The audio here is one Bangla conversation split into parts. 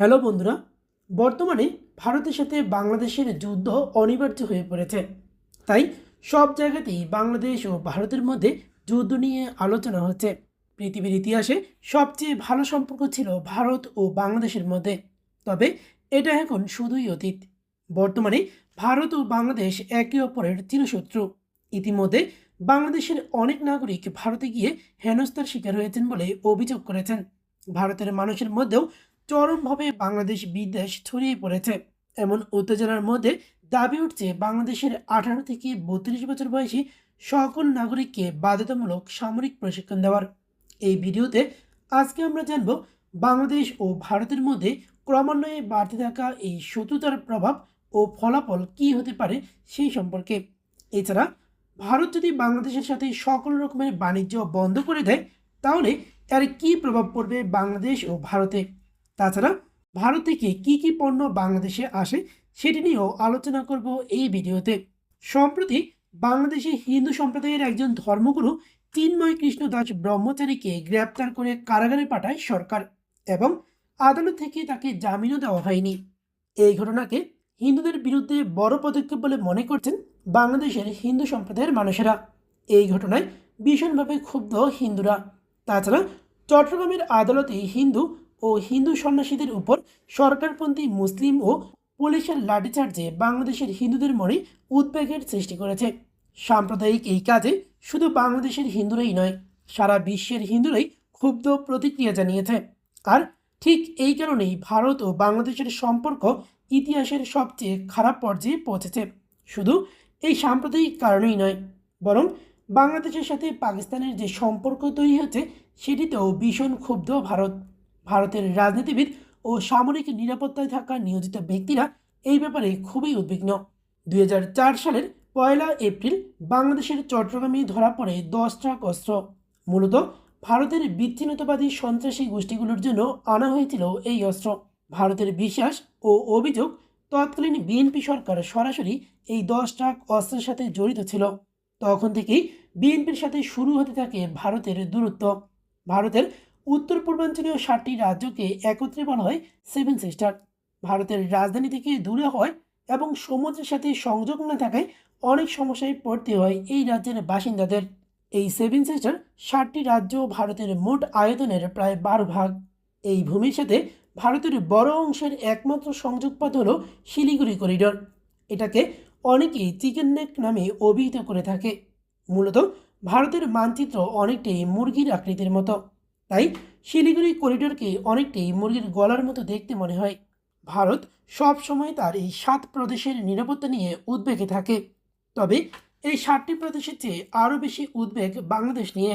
হ্যালো বন্ধুরা, বর্তমানে ভারতের সাথে বাংলাদেশের যুদ্ধ অনিবার্য হয়ে পড়েছে। তাই সব জায়গাতেই বাংলাদেশ ও ভারতের মধ্যে যুদ্ধ নিয়ে আলোচনা হচ্ছে। পৃথিবীর ইতিহাসে সবচেয়ে ভালো সম্পর্ক ছিল ভারত ও বাংলাদেশের মধ্যে। তবে এটা এখন শুধুই অতীত। বর্তমানে ভারত ও বাংলাদেশ একে অপরের চিরশত্রু। ইতিমধ্যে বাংলাদেশের অনেক নাগরিক ভারতে গিয়ে হেনস্থার শিকার হয়েছেন বলে অভিযোগ করেছেন। ভারতের মানুষের মধ্যেও চরমভাবে বাংলাদেশ বিদ্বেষ ছড়িয়ে পড়েছে। এমন উত্তেজনার মধ্যে দাবি উঠছে বাংলাদেশের আঠারো থেকে বত্রিশ বছর বয়সী সকল নাগরিককে বাধ্যতামূলক সামরিক প্রশিক্ষণ দেওয়ার। এই ভিডিওতে আজকে আমরা জানব বাংলাদেশ ও ভারতের মধ্যে ক্রমান্বয়ে বাড়তে থাকা এই শত্রুতার প্রভাব ও ফলাফল কী হতে পারে সেই সম্পর্কে। এছাড়া ভারত যদি বাংলাদেশের সাথে সকল রকমের বাণিজ্য বন্ধ করে দেয়, তাহলে এর কী প্রভাব পড়বে বাংলাদেশ ও ভারতে? তাছাড়া ভারত থেকে কী কী পণ্য বাংলাদেশে আসে সেটি নিয়েও আলোচনা করব এই ভিডিওতে। সম্প্রতি বাংলাদেশে হিন্দু সম্প্রদায়ের একজন ধর্মগুরু চিন্ময় কৃষ্ণ দাস ব্রহ্মচারীকে গ্রেপ্তার করে কারাগারে পাঠায় সরকার এবং আদালত থেকে তাকে জামিনও দেওয়া হয়নি। এই ঘটনাকে হিন্দুদের বিরুদ্ধে বড় পদক্ষেপ বলে মনে করছেন বাংলাদেশের হিন্দু সম্প্রদায়ের মানুষেরা। এই ঘটনায় ভীষণভাবে ক্ষুব্ধ হিন্দুরা। তাছাড়া চট্টগ্রামের আদালতে হিন্দু ও হিন্দু সন্ন্যাসীদের উপর সরকারপন্থী, মুসলিম ও পুলিশের লাঠিচার্জে বাংলাদেশের হিন্দুদের মনে উদ্বেগের সৃষ্টি করেছে। সাম্প্রদায়িক এই কাজে শুধু বাংলাদেশের হিন্দুরাই নয়, সারা বিশ্বের হিন্দুরাই ক্ষুব্ধ প্রতিক্রিয়া জানিয়েছে। আর ঠিক এই কারণেই ভারত ও বাংলাদেশের সম্পর্ক ইতিহাসের সবচেয়ে খারাপ পর্যায়ে পৌঁছেছে। শুধু এই সাম্প্রদায়িক কারণেই নয়, বরং বাংলাদেশের সাথে পাকিস্তানের যে সম্পর্ক তৈরি হচ্ছে সেটিতেও ভীষণ ক্ষুব্ধ ভারত। ভারতের রাজনীতিবিদ ও সামরিক নিরাপত্তায় থাকা নিয়োজিত ব্যক্তিরা এই ব্যাপারে খুবই উদ্বিগ্ন। দুই হাজার চার সালের পয়লা এপ্রিল বাংলাদেশের চট্টগ্রামে ধরা পড়ে দশ ট্রাক অস্ত্র। মূলত ভারতের বিচ্ছিন্নতাবাদী সন্ত্রাসী গোষ্ঠীগুলোর জন্য আনা হয়েছিল এই অস্ত্র। ভারতের বিশ্বাস ও অভিযোগ তৎকালীন বিএনপি সরকার সরাসরি এই দশ ট্রাক অস্ত্রের সাথে জড়িত ছিল। তখন থেকেই বিএনপির সাথে শুরু হতে থাকে ভারতের দূরত্ব। ভারতের উত্তর পূর্বাঞ্চলীয় সাতটি রাজ্যকে একত্রে বলা হয় সেভেন সিস্টার। ভারতের রাজধানী থেকে দূরে হয় এবং সমুদ্রের সাথে সংযোগ না থাকায় অনেক সমস্যায় পড়তে হয় এই রাজ্যের বাসিন্দাদের। এই সেভেন সিস্টার ষাটটি রাজ্য ভারতের মোট আয়তনের প্রায় বারো ভাগ। এই ভূমির সাথে ভারতের বড় অংশের একমাত্র সংযোগপথ হল শিলিগুড়ি করিডোর। এটাকে অনেকেই চিকেন নেক নামে অভিহিত করে থাকে। মূলত ভারতের মানচিত্র অনেকটাই মুরগির আকৃতির মতো। তাই শিলিগুড়ি করিডোরকে অনেকটাই মুরগির গলার মতো দেখতে মনে হয়। ভারত সব সময় তার এই সাত প্রদেশের নিরাপত্তা নিয়ে উদ্বেগে থাকে। তবে এই সাতটি প্রদেশের চেয়ে আরও বেশি উদ্বেগ বাংলাদেশ নিয়ে।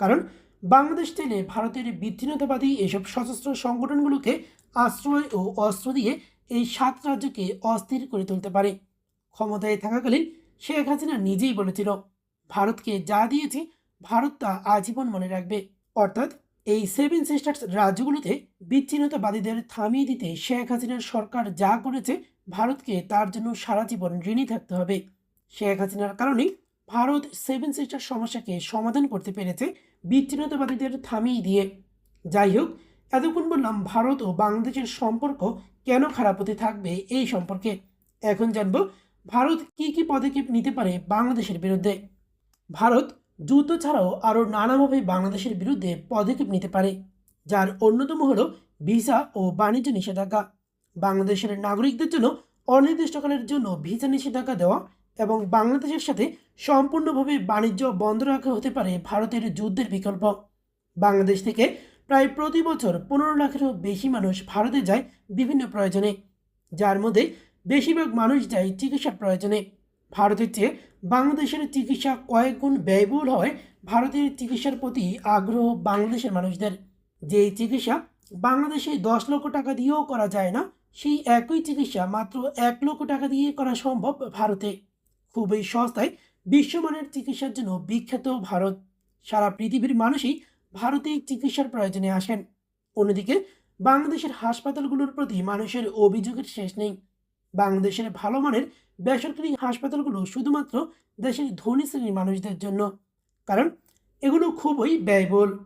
কারণ বাংলাদেশ চাইলে ভারতের বিচ্ছিন্নতাবাদী এসব সশস্ত্র সংগঠনগুলোকে আশ্রয় ও অস্ত্র দিয়ে এই সাত রাজ্যকে অস্থির করে তুলতে পারে। ক্ষমতায় থাকাকালীন শেখ হাসিনা নিজেই বলেছিল, ভারতকে যা দিয়েছি, ভারত তা আজীবন মনে রাখবে। অর্থাৎ এই সেভেন সিস্টার্স রাজ্যগুলোতে বিচ্ছিন্নতাবাদীদের থামিয়ে দিতে শেখ হাসিনার সরকার যা করেছে, ভারতকে তার জন্য সারা জীবন ঋণী থাকতে হবে। শেখ হাসিনার কারণেই ভারত সেভেন সিস্টার সমস্যাকে সমাধান করতে পেরেছে বিচ্ছিন্নতাবাদীদের থামিয়ে দিয়ে। যাই হোক, এতক্ষণ বললাম ভারত ও বাংলাদেশের সম্পর্ক কেন খারাপ হতে থাকবে এই সম্পর্কে। এখন জানব ভারত কী কী পদক্ষেপ নিতে পারে বাংলাদেশের বিরুদ্ধে। ভারত যুদ্ধ ছাড়াও আরও নানাভাবে বাংলাদেশের বিরুদ্ধে পদক্ষেপ নিতে পারে, যার অন্যতম হল ভিসা ও বাণিজ্য নিষেধাজ্ঞা। বাংলাদেশের নাগরিকদের জন্য অনির্দিষ্টকালের জন্য ভিসা নিষেধাজ্ঞা দেওয়া এবং বাংলাদেশের সাথে সম্পূর্ণভাবে বাণিজ্য বন্ধ রাখা হতে পারে ভারতের যুদ্ধের বিকল্প। বাংলাদেশ থেকে প্রায় প্রতি বছর পনেরো লাখেরও বেশি মানুষ ভারতে যায় বিভিন্ন প্রয়োজনে, যার মধ্যে বেশিরভাগ মানুষ যায় চিকিৎসার প্রয়োজনে। ভারতের চেয়ে বাংলাদেশের চিকিৎসা কয়েক গুণ ব্যয়বহুল হয় ভারতের চিকিৎসার প্রতি আগ্রহ বাংলাদেশের মানুষদের। যেই চিকিৎসা বাংলাদেশে দশ লক্ষ টাকা দিয়েও করা যায় না, সেই একই চিকিৎসা মাত্র এক লক্ষ টাকা দিয়ে করা সম্ভব ভারতে। খুবই সস্তায় বিশ্বমানের চিকিৎসার জন্য বিখ্যাত ভারত। সারা পৃথিবীর মানুষই ভারতে চিকিৎসার প্রয়োজনে আসেন। অন্যদিকে বাংলাদেশের হাসপাতালগুলোর প্রতি মানুষের অভিযোগের শেষ নেই। বাংলাদেশের ভালো মানের বেসরকারি হাসপাতালগুলো শুধুমাত্র দেশের ধনী শ্রেণির মানুষদের জন্য। কারণ এগুলো খুবই ব্যয়বহুল।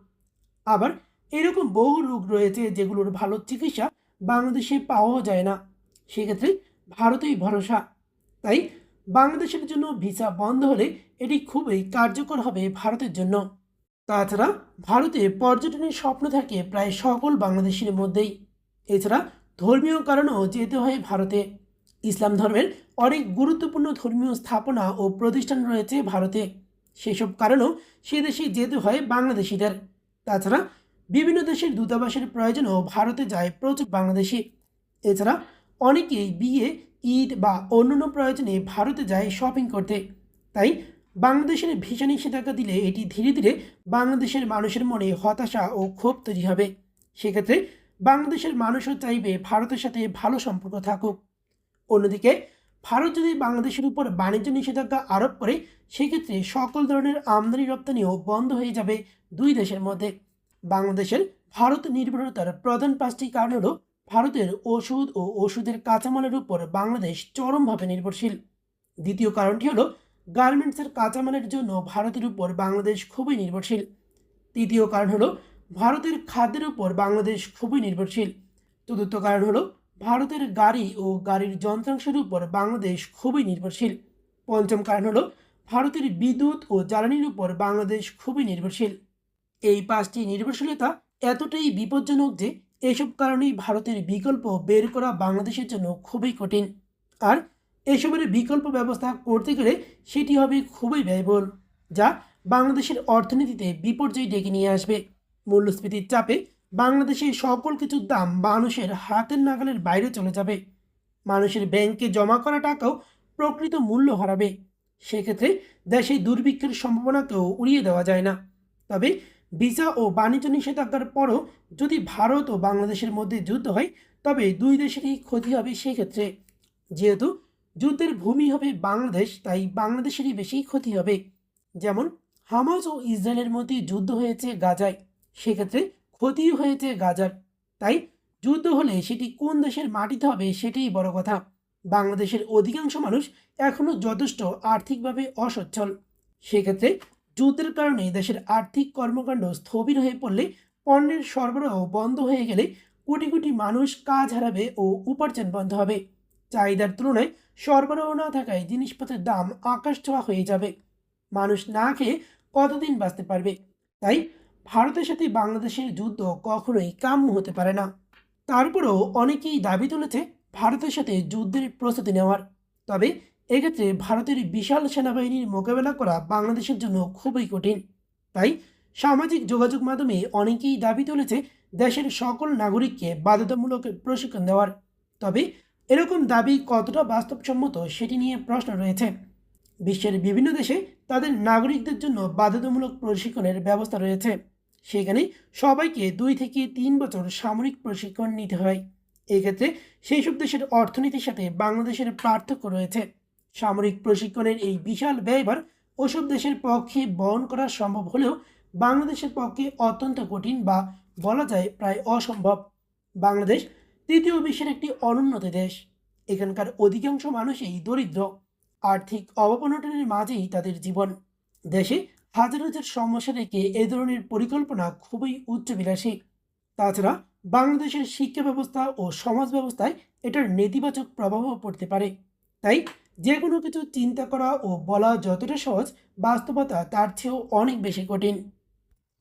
আবার এরকম বহু রোগ রয়েছে যেগুলোর ভালো চিকিৎসা বাংলাদেশে পাওয়াও যায় না। সেক্ষেত্রে ভারতেই ভরসা। তাই বাংলাদেশের জন্য ভিসা বন্ধ হলে এটি খুবই কার্যকর হবে ভারতের জন্য। তাছাড়া ভারতে পর্যটনের স্বপ্ন থাকে প্রায় সকল বাংলাদেশের মধ্যেই। এছাড়া ধর্মীয় কারণেও যেতে হয় ভারতে। ইসলাম ধর্মের অনেক গুরুত্বপূর্ণ ধর্মীয় স্থাপনা ও প্রতিষ্ঠান রয়েছে ভারতে। সেসব কারণেও সে দেশে যেতে হয় বাংলাদেশিদের। তাছাড়া বিভিন্ন দেশের দূতাবাসের প্রয়োজনেও ভারতে যায় প্রচুর বাংলাদেশি। এছাড়া অনেকেই বিয়ে, ঈদ বা অন্যান্য প্রয়োজনে ভারতে যায় শপিং করতে। তাই বাংলাদেশের ভিসা নিষেধাজ্ঞা দিলে এটি ধীরে ধীরে বাংলাদেশের মানুষের মনে হতাশা ও ক্ষোভ তৈরি হবে। সেক্ষেত্রে বাংলাদেশের মানুষও চাইবে ভারতের সাথে ভালো সম্পর্ক থাকুক। অন্যদিকে ভারত যদি বাংলাদেশের উপর বাণিজ্য নিষেধাজ্ঞা আরোপ করে, সেক্ষেত্রে সকল ধরনের আমদানি রপ্তানিও বন্ধ হয়ে যাবে দুই দেশের মধ্যে। বাংলাদেশের ভারত নির্ভরতার প্রধান পাঁচটি কারণ হলো ভারতের ওষুধ ও ওষুধের কাঁচামালের উপর বাংলাদেশ চরমভাবে নির্ভরশীল। দ্বিতীয় কারণটি হলো গার্মেন্টসের কাঁচামালের জন্য ভারতের উপর বাংলাদেশ খুবই নির্ভরশীল। তৃতীয় কারণ হলো ভারতের খাদ্যের উপর বাংলাদেশ খুবই নির্ভরশীল। চতুর্থ কারণ হলো ভারতের গাড়ি ও গাড়ির যন্ত্রাংশের উপর বাংলাদেশ খুবই নির্ভরশীল। পঞ্চম কারণ হলো, ভারতের বিদ্যুৎ ও জ্বালানির উপর বাংলাদেশ খুবই নির্ভরশীল। এই পাঁচটি নির্ভরশীলতা এতটাই বিপজ্জনক যে এসব কারণেই ভারতের বিকল্প বের করা বাংলাদেশের জন্য খুবই কঠিন। আর এসবের বিকল্প ব্যবস্থা করতে গেলে সেটি হবে খুবই ব্যয়বহুল, যা বাংলাদেশের অর্থনীতিতে বিপর্যয় ডেকে নিয়ে আসবে। মূল্যস্ফীতির চাপে বাংলাদেশের সকল কিছুর দাম মানুষের হাতের নাগালের বাইরে চলে যাবে। মানুষের ব্যাংকে জমা করা টাকাও প্রকৃত মূল্য হারাবে। সেক্ষেত্রে দেশে দুর্ভিক্ষের সম্ভাবনাকেও উড়িয়ে দেওয়া যায় না। তবে ভিসা ও বাণিজ্য নিষেধাজ্ঞার পরও যদি ভারত ও বাংলাদেশের মধ্যে যুদ্ধ হয়, তবে দুই দেশেরই ক্ষতি হবে সেক্ষেত্রে। যেহেতু যুদ্ধের ভূমি হবে বাংলাদেশ, তাই বাংলাদেশেরই বেশি ক্ষতি হবে। যেমন হামাস ও ইসরায়েলের মধ্যে যুদ্ধ হয়েছে গাজায়। সেক্ষেত্রে ক্ষতিও হয়েছে গাজার। তাই যুদ্ধ হলে সেটি কোন দেশের মাটিতে হবে সেটাই বড় কথা। বাংলাদেশের অধিকাংশ মানুষ এখনও যথেষ্ট আর্থিকভাবে অসচ্ছল। সেক্ষেত্রে যুদ্ধের কারণে দেশের আর্থিক কর্মকাণ্ড স্থবির হয়ে পড়লে পণ্যের সরবরাহ বন্ধ হয়ে গেলে কোটি কোটি মানুষ কাজ হারাবে ও উপার্জন বন্ধ হবে। চাহিদার তুলনায় সরবরাহ না থাকায় জিনিসপত্রের দাম আকাশ ছোঁয়া হয়ে যাবে। মানুষ না খেয়ে কতদিন বাঁচতে পারবে? তাই ভারতের সাথে বাংলাদেশের যুদ্ধ কখনোই কাম্য হতে পারে না। তারপরেও অনেকেই দাবি তুলেছে ভারতের সাথে যুদ্ধের প্রস্তুতি নেওয়ার। তবে এক্ষেত্রে ভারতের বিশাল সেনাবাহিনীর মোকাবেলা করা বাংলাদেশের জন্য খুবই কঠিন। তাই সামাজিক যোগাযোগ মাধ্যমে অনেকেই দাবি তুলেছে দেশের সকল নাগরিককে বাধ্যতামূলক প্রশিক্ষণ দেওয়ার। তবে এরকম দাবি কতটা বাস্তবসম্মত সেটি নিয়ে প্রশ্ন রয়েছে। বিশ্বের বিভিন্ন দেশে তাদের নাগরিকদের জন্য বাধ্যতামূলক প্রশিক্ষণের ব্যবস্থা রয়েছে। সেখানে সবাইকে দুই থেকে তিন বছর সামরিক প্রশিক্ষণ নিতে হয়। এক্ষেত্রে সেই সব দেশের অর্থনীতির সাথে বাংলাদেশের পার্থক্য রয়েছে। সামরিক প্রশিক্ষণের এই বিশাল ব্যয়ভার ওসব দেশের পক্ষে বহন করা সম্ভব হলেও বাংলাদেশের পক্ষে অত্যন্ত কঠিন বা বলা যায় প্রায় অসম্ভব। বাংলাদেশ তৃতীয় বিশ্বের একটি অনুন্নত দেশ। এখানকার অধিকাংশ মানুষই দরিদ্র। আর্থিক অবপনটনের মাঝেই তাদের জীবন। দেশে হাজার হাজার সমস্যা রেখে এ ধরনের পরিকল্পনা খুবই উচ্চবিলাসী তাছাড়া বাংলাদেশের শিক্ষা ব্যবস্থা ও সমাজ ব্যবস্থায় এটার নেতিবাচক প্রভাবও পড়তে পারে। তাই যে কোনো কিছু চিন্তা করা ও বলা যতটা সহজ, বাস্তবতা তার চেয়েও অনেক বেশি কঠিন।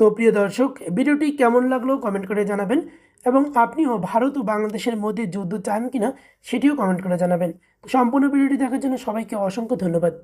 তো প্রিয় দর্শক, ভিডিওটি কেমন লাগল কমেন্ট করে জানাবেন এবং আপনিও ভারত ও বাংলাদেশের মধ্যে যুদ্ধ চান কিনা সেটিও কমেন্ট করে জানাবেন। সম্পূর্ণ ভিডিওটি দেখার জন্য সবাইকে অসংখ্য ধন্যবাদ।